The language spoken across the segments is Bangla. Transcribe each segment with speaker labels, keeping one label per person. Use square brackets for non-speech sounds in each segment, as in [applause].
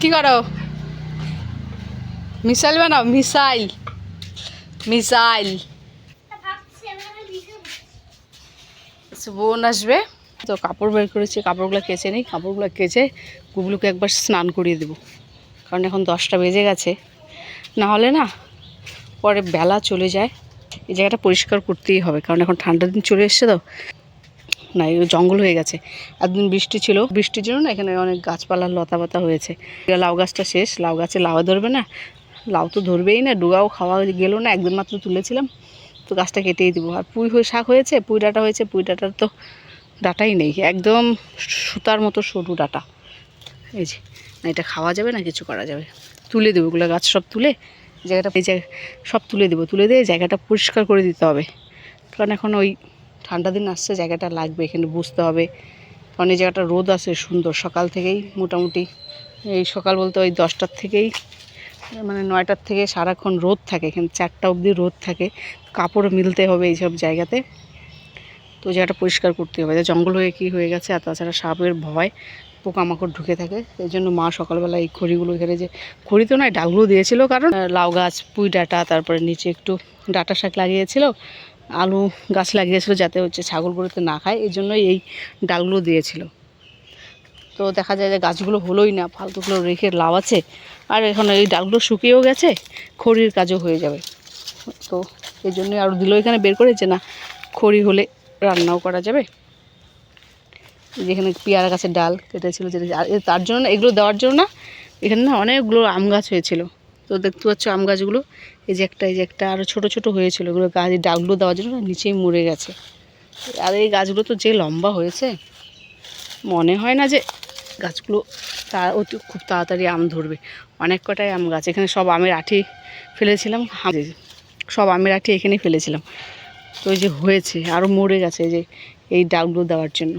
Speaker 1: কি করো? মিসাইল বানাও, মিসাইল। মিসাইল। বোন আসবে। তো কাপড় বের করেছি, কাপড়গুলো কেচে নিই, কাপড়গুলো কেচে গুগলুকে একবার স্নান করিয়ে দেবো। কারণ এখন দশটা বেজে গেছে। না হলে না, পরে বেলা চলে যায়। এই জায়গাটা পরিষ্কার করতেই হবে, কারণ এখন ঠান্ডার দিন চলে এসছে তো। না এই জঙ্গল হয়ে গেছে। একদিন বৃষ্টি ছিল। বৃষ্টির জন্য না এখানে অনেক গাছপালার লতা পাতা হয়েছে লাউ গাছটা শেষ। লাউ গাছে লাউ ধরবে না। লাউ তো ধরবেই না ডুগাও খাওয়া গেল না, একদিন মাত্র তুলেছিলাম। তো গাছটা কেটেই দিব। আর পুঁই হয়ে শাক হয়েছে, পুঁই ডাঁটা হয়েছে, পুঁই ডাটার তো ডাঁটাই নেই। একদম সুতার মতো সরু ডাঁটা। এই যে, না এটা খাওয়া যাবে না, কিছু করা যাবে। তুলে দেবো ওগুলো গাছ সব তুলে, জায়গাটা এই জায়গা সব তুলে দেবো। তুলে দিয়ে জায়গাটা পরিষ্কার করে দিতে হবে। কারণ এখন ওই ঠান্ডা দিন আসছে, জায়গাটা লাগবে, এখানে বুঝতে হবে। কারণ এই জায়গাটা রোদ আছে, সুন্দর। সকাল থেকেই মোটামুটি, এই সকাল বলতে ওই দশটার থেকেই মানে নয়টার থেকে সারাক্ষণ রোদ থাকে, এখানে চারটা অবধি রোদ থাকে। কাপড় মিলতে হবে এইসব জায়গাতে। তো জায়গাটা পরিষ্কার করতে হবে। জঙ্গল হয়ে কি হয়ে গেছে, আর তাছাড়া সাপের ভয়, পোকামাকড় ঢুকে থাকে। এই জন্য মা সকালবেলা এই খড়িগুলো এখানে যে, খড়ি তো নয়, ডালগুলো দিয়েছিল কারণ লাউ গাছ, পুঁই ডাঁটা, তারপরে নিচে একটু ডাঁটা শাক লাগিয়েছিল। আলু গাছ লাগিয়েছিল যাতে হচ্ছে ছাগলগুলোতে না খায়, এই জন্যই এই ডালগুলো দিয়েছিল। তো দেখা যায় যে গাছগুলো হলোই না, ফালতুগুলো রেখে লাভ আছে, আর এখন এই ডালগুলো শুকিয়েও গেছে, খড়ির কাজও হয়ে যাবে। তো এই জন্যই আরও দিল এখানে বের করেছে না, খড়ি হলে রান্নাও করা যাবে। যেখানে পেয়ারা গাছের ডাল কেটেছিল, যেটা তার জন্য এগুলো দেওয়ার জন্য না, এখানে না অনেকগুলো আম গাছ হয়েছিল। তো দেখতে পাচ্ছ আম গাছগুলো। এই যে একটা, এই যে একটা আরও ছোটো ছোটো হয়েছিল এগুলো। গাছ এই ডালগুলো দেওয়ার জন্য নিচেই মরে গেছে। আর এই গাছগুলো তো যে লম্বা হয়েছে, মনে হয় না যে গাছগুলো তা অতি খুব তাড়াতাড়ি আম ধরবে। অনেক কটাই আম গাছ, এখানে সব আমের আঠি ফেলেছিলাম। সব আমের আঠি এখানেই ফেলেছিলাম। তো ওই যে হয়েছে আরও মরে গেছে যে, এই ডালগুলো দেওয়ার জন্য।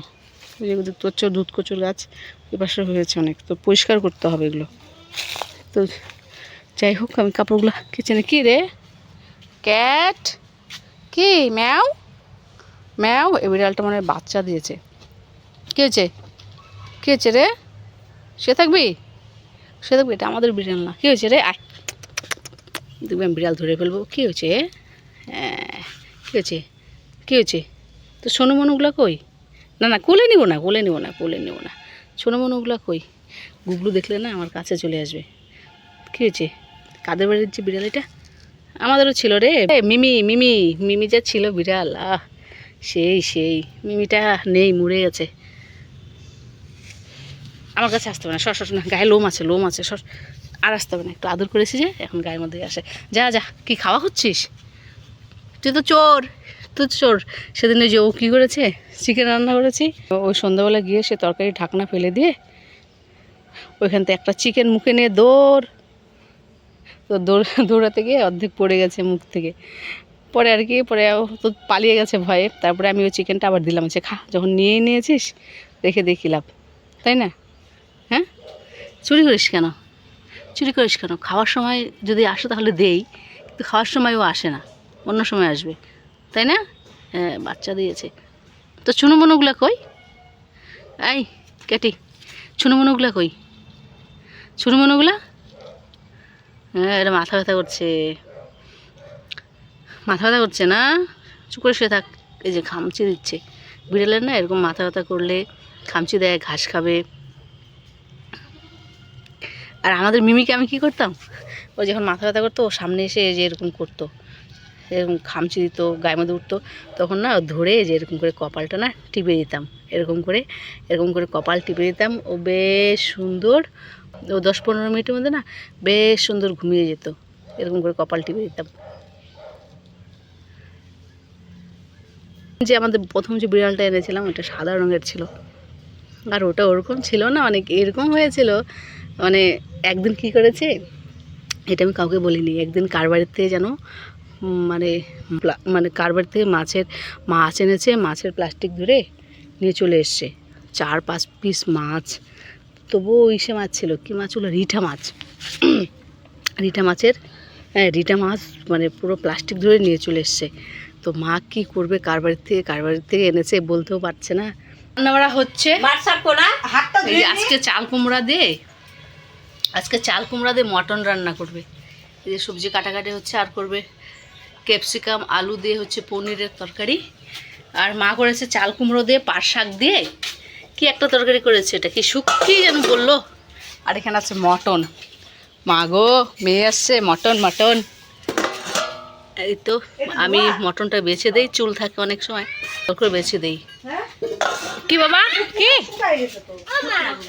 Speaker 1: ওই যে দেখতে পাচ্ছ দুধ কচুর গাছ, এ পাশে হয়েছে অনেক। তো পরিষ্কার করতে হবে এগুলো। তো যাই হোক আমি কাপড়গুলো কিচেনে কী রে? ক্যাট? কি, ম্যাও? ম্যাও, এই বিড়ালটা মানে বাচ্চা দিয়েছে। কী হয়েছে? কী হয়েছে রে? সে থাকবি? সে থাকবি? এটা আমাদের বিড়াল না। কী হয়েছে রে? আয়। দেখবি আমি বিড়াল ধরে ফেলব। কী হয়েছে? হ্যাঁ কী হয়েছে? কী হয়েছে? তো সোনু মনুগুলো কই? না না, কোলে নিব না, কোলে নিব না, কোলে নিব না। সোনু মনুগুলো কই? গুগলু দেখলে না আমার কাছে চলে আসবে। কী হয়েছে? কাদের বাড়ির যে বিড়াল এটা? আমাদেরও ছিল রে। মিমি মিমি মিমি যা ছিল বিড়াল, আহ, সেই সেই, মিমিটা নেই, মরে গেছে। আমার কাছে আসতে হবে না, সর সর, না, গায়ে লোম আছে লোম আছে, সর। আর আসতে হবে না, একটু আদর করেছি যে, এখন গায়ের মধ্যে আসে। যা যা, কি খাওয়া হচ্ছিস তুই তো চোর, তুই চোর। সেদিন ওই যে ও কী করেছে? চিকেন রান্না করেছি। ওই সন্ধ্যাবেলা গিয়ে সে তরকারি ঢাকনা ফেলে দিয়ে ওইখান থেকে একটা চিকেন মুখে নিয়ে দৌড়। তো দৌড় [laughs] দৌড়াতে গিয়ে অর্ধেক পড়ে গেছে মুখ থেকে। পরে আর কি, পরে তো পালিয়ে গেছে ভয়ে। তারপরে আমি ওই চিকেনটা আবার দিলাম যে খা, যখন নিয়ে নিয়েছিস, রেখে দেখি লাভ? তাই না? হ্যাঁ? চুরি করিস কেন? চুরি করিস কেন? খাওয়ার সময় যদি আসে তাহলে দেই, কিন্তু খাওয়ার সময় ও আসে না, অন্য সময় আসবে। তাই না? হ্যাঁ বাচ্চা দিয়েছে। তো চুনোমনোগুলো কই? এই কেটি চুনোমনোগুলো কই? চুনোমনোগুলা? হ্যাঁ এটা মাথা ব্যথা করছে। মাথা ব্যথা করছে না? চুপ করে শুয়ে থাক। এই যে খামচি দিচ্ছে। বিড়ালের না এরকম মাথা ব্যথা করলে খামচি দেয়, ঘাস খাবে। আর আমাদের মিমিকে আমি কি করতাম? ও যখন মাথা ব্যথা করতো, ও সামনে এসে যে এরকম করতো। এরকম খামচি দিত, গায়ের মধ্যে উঠতো। তখন না ধরে যে এরকম করে কপালটা না টিপে দিতাম। এরকম করে এরকম করে কপাল টিপে দিতাম। ও বেশ সুন্দর ও দশ পনেরো মিনিটের মধ্যে না বেশ সুন্দর ঘুমিয়ে যেত। এরকম করে কপাল টিপে দিতাম। যে আমাদের প্রথম যে বিড়ালটা এনেছিলাম, ওটা সাদা রঙের ছিল। আর ওটা ওরকম ছিল না, অনেক এরকম হয়েছিল। মানে একদিন কি করেছে, এটা আমি কাউকে বলিনি, একদিন কার থেকে যেন মানে মানে কার বাড়ি থেকে মাছের, মাছ এনেছে, মাছের প্লাস্টিক ধরে নিয়ে চলে এসছে। চার পাঁচ পিস মাছ তবুও ইসে মাছ ছিল। কী মাছ হলো? রিঠা মাছ। [clears throat] রিঠা মাছের হ্যাঁ রিঠা মাছ মানে পুরো প্লাস্টিক ধরে নিয়ে চলে এসছে। তো মা কি করবে? কার বাড়ির থেকে কার বাড়ির থেকে এনেছে বলতেও পারছে না। রান্নাবাড়া হচ্ছে। আজকে চাল কুমড়া দিয়ে আজকে চাল কুমড়া দিয়ে মটন রান্না করবে। এই যে সবজি কাটাকাটি হচ্ছে আর করবে ক্যাপসিকাম আলু দিয়ে হচ্ছে পনিরের তরকারি। আর মা করেছে চাল কুমড়ো দিয়ে পাট শাক দিয়ে। কি একটা তরকারি করেছে এটা? কি শুক্তি যেন বলল? আর এখানে আছে মটন। মা গো মেয়ে আসছে মটন মটন। এই তো আমি মটনটা বেছে দেই চুল থাকে অনেক সময় করে বেছে দেই। কি বাবা? কি?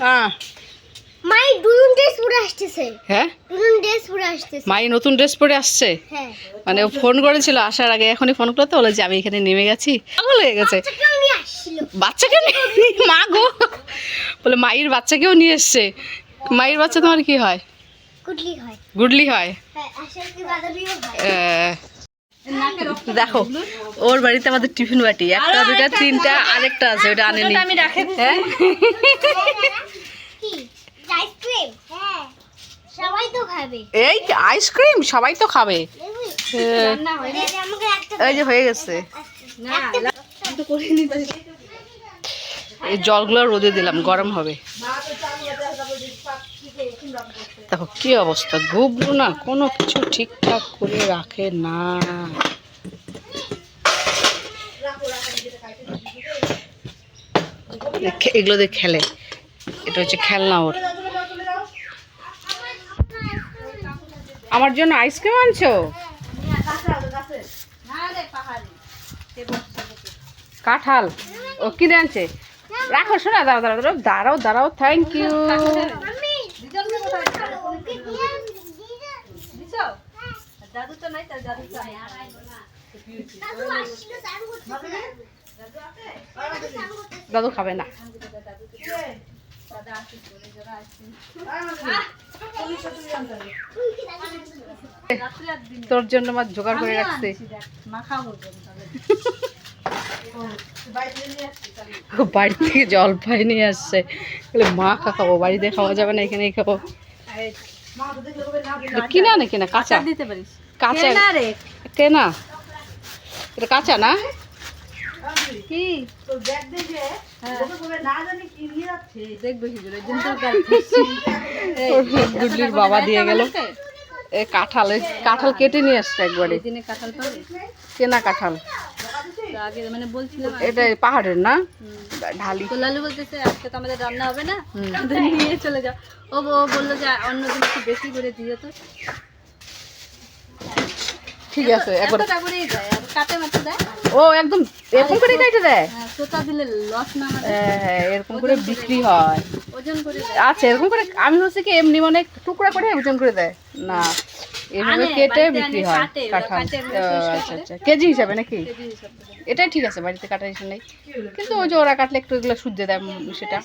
Speaker 1: হ্যাঁ
Speaker 2: মাই দুজন ড্রেস পরে
Speaker 1: হ্যাঁ?
Speaker 2: ড্রেস পরে
Speaker 1: মাই নতুন ড্রেস পরে আসছে?
Speaker 2: হ্যাঁ।
Speaker 1: মানে ও ফোন করেছিল আসার আগে এখনই ফোন করতে বলে যে আমি এখানে নেমে গেছি। পাগল হয়ে গেছে।
Speaker 2: আসছিল
Speaker 1: বাচ্চাকে নিয়ে মা গো। বলে মায়ের বাচ্চাকেও নিয়ে এসছে। মায়ের বাচ্চা তোমার কি হয়?
Speaker 2: হয়।
Speaker 1: গুডলি হয়?
Speaker 2: হ্যাঁ হয়।
Speaker 1: দেখো ওর বাড়িতে আমাদের টিফিন বাটি। একটা দুটা তিনটা আরেকটা আছে ওটা আনেনি হ্যাঁ?
Speaker 2: হ্যাঁ। সবাই তো খাবে।
Speaker 1: এই আইসক্রিম? সবাই তো খাবে। হ্যাঁ,
Speaker 2: হয়
Speaker 1: এই যে হয়ে গেছে। এই জলগুলো রোদে দিলাম গরম হবে। দেখো কি অবস্থা গুবলু না কোনো কিছু ঠিকঠাক করে রাখে না। এগুলো দিয়ে খেলে। এটা হচ্ছে খেলনা ওর। আমার জন্য আইসক্রিম আনছো? কাঁঠাল ও কিনে আনছে রাখো শোনা দাঁড়াও দাঁড়াও দাঁড়াও দাঁড়াও থ্যাংক ইউ
Speaker 2: দিদা
Speaker 1: খাবে না তোর জন্য আমার জোগাড় করে রাখছে বাড়ি থেকে জলপাই নিয়ে আসছে। মা খাব বাড়িতে খাওয়া যাবে না এখানেই খাব। কিনা না? কিনা কাঁচা
Speaker 3: দিতে পারিস।
Speaker 1: কাঁচা?
Speaker 3: কেনা
Speaker 1: এটা কাঁচা না?
Speaker 3: কি?
Speaker 1: গুডলির বাবা দিয়ে গেল। এ কাঁঠাল এই কাঁঠাল কেটে নিয়ে আসছে একবারে।
Speaker 3: দিনে কাঁঠাল
Speaker 1: কেনা কাঁঠাল।
Speaker 3: আগে মানে বলছিলাম
Speaker 1: এটা পাহাড়ের না? ঢালি।
Speaker 3: তো লালু বলতেছে আজকে তো আমাদের রান্না হবে না নিয়ে চলে যাও। ও ও বলল যে অন্যদিন একটু বেশি করে দিও তো।
Speaker 1: ঠিক আছে একবার
Speaker 3: দেয় দেয়।
Speaker 1: ও একদম এরকম করে কেটে দেয়?
Speaker 3: হ্যাঁ, দিলে লস না
Speaker 1: হ্যাঁ, এরকম করে বিক্রি হয়।
Speaker 3: দেয়
Speaker 1: আচ্ছা এরকম করে আমি হচ্ছে কি এমনি মানে টুকরা করে ওজন করে দেয়? না এভাবে কেটে বিক্রি হয় কাঁঠাল। আচ্ছা আচ্ছা কেজি হিসাবে নাকি। এটাই ঠিক আছে বাড়িতে কাটার হিসেবে নেই। কিন্তু ওই যে ওরা কাটলে একটু এগুলো শুদ্ধে দেয় সেটা।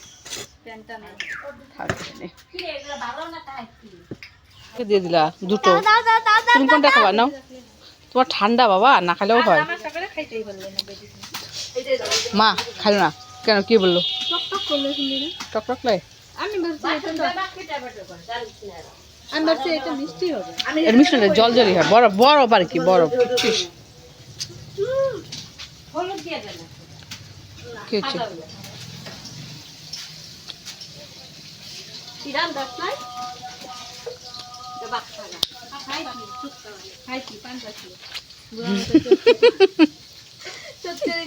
Speaker 1: দিয়ে দিলা? দুটো। তুমি কোনটা খাবার নাও। তোমার ঠান্ডা বাবা না খেলেও হয়। মা খালো না? কেন কি বলল?
Speaker 3: টক টক করলে শুনলি না?
Speaker 1: টক টক লাগে
Speaker 3: আমি ভাবছি এটা তো আমি ভাবছি এটা মিষ্টি হবে।
Speaker 1: এর মিশ্রণে জল জলই হয় বরফ বরফ আর কি বরফ। কি হচ্ছে? [laughs]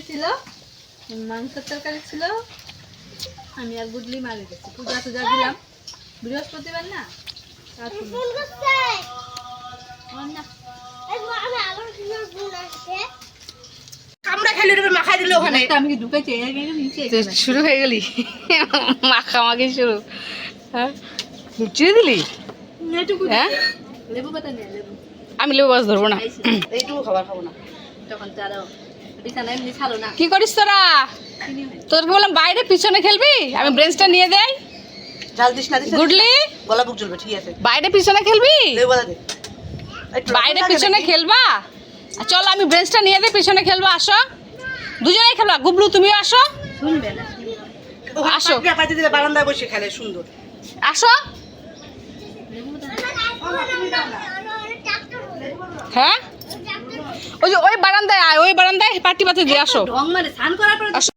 Speaker 3: ছিল। মাংসের তরকারি ছিল আমি আর গুডলি মারি গেছি। পূজা টুজা দিলাম। বৃহস্পতিবার না?
Speaker 1: শুরু হয়ে গেলি? মাখামাখি শুরু। হ্যাঁ? দিলি? হ্যাঁ?
Speaker 3: লেবু পাতা নিয়ে লেবু।
Speaker 1: আমি লেবু গাছ ধরবো না। এইটুকু খাবার খাব না।
Speaker 3: তখন তো
Speaker 1: কি করিস তোরা? তোদেরকে বললাম বাইরে পিছনে খেলবি? আমি ব্রেঞ্চটা নিয়ে
Speaker 4: না,
Speaker 1: গুডলি?
Speaker 4: গলা বুক জ্বলবে ঠিক আছে।
Speaker 1: বাইরে পিছনে খেলবি? বাইরে পিছনে খেলবা? আর চল আমি ব্রেঞ্চটা নিয়ে দেয় পিছনে খেলব আসো। দুজনেই খেলবা? গুবলু তুমিও আসো। আসো।
Speaker 4: বারান্দায় বসে খেলে সুন্দর।
Speaker 1: আসো। হ্যাঁ? ওই যে ওই বারান্দায় আয় ওই বারান্দায় পাটি পাতি দিয়ে আসো। আসো।